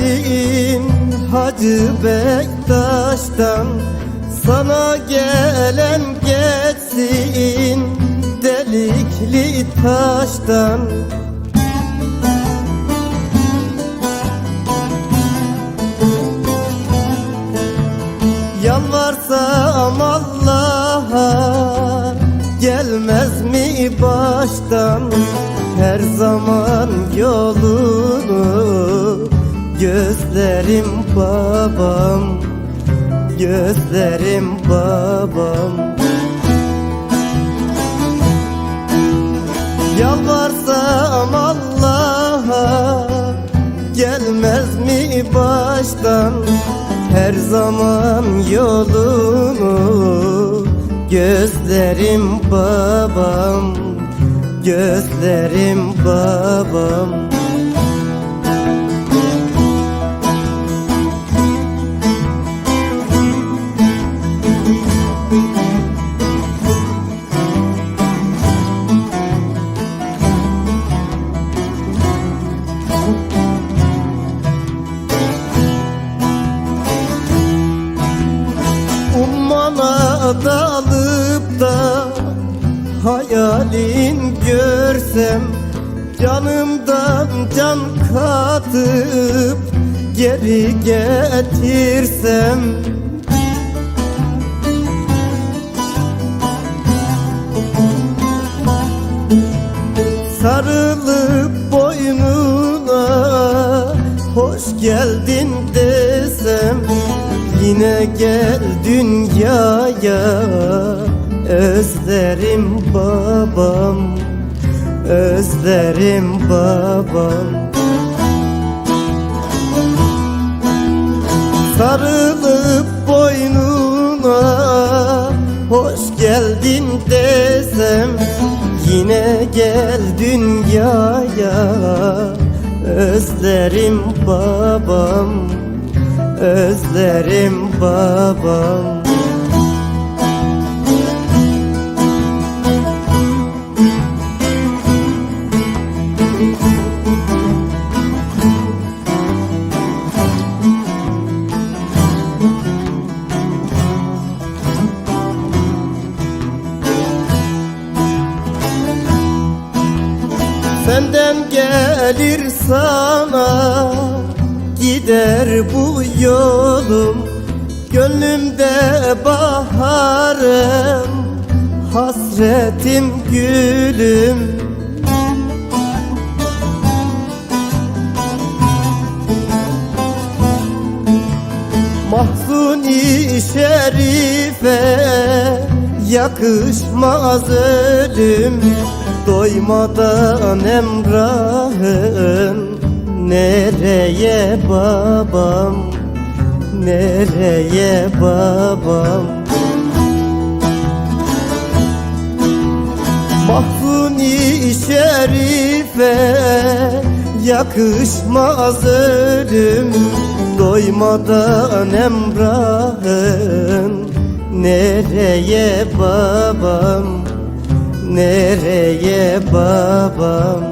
Gelsin Hacı Bektaş'tan. Sana gelen geçsin Delikli taştan. Yalvarsam Allah'a Gelmez mi baştan? Her zaman yolunu Gözlerim babam Gözlerim babam. Yalvarsam Allah'a Gelmez mi baştan? Her zaman yolunu Gözlerim babam Gözlerim babam hayalin görsem Canımdan can katıp geri getirsem? Sarılıp boynuna hoş geldin desem Yine gel dünyaya özlerim babam Özlerim babam. Sarılıp boynuna hoş geldin desem Yine gel dünyaya. Özlerim babam Özlerim babam Senden gelir sana gider bu yolum. Gönlümde baharım hasretim gülüm. Mahzuni şerife yakışmaz ölüm Doymadan emrahın Nereye babam Nereye babam? Mahzuni şerife yakışmaz ölüm Doymadan emrahın Nereye babam Nereye babam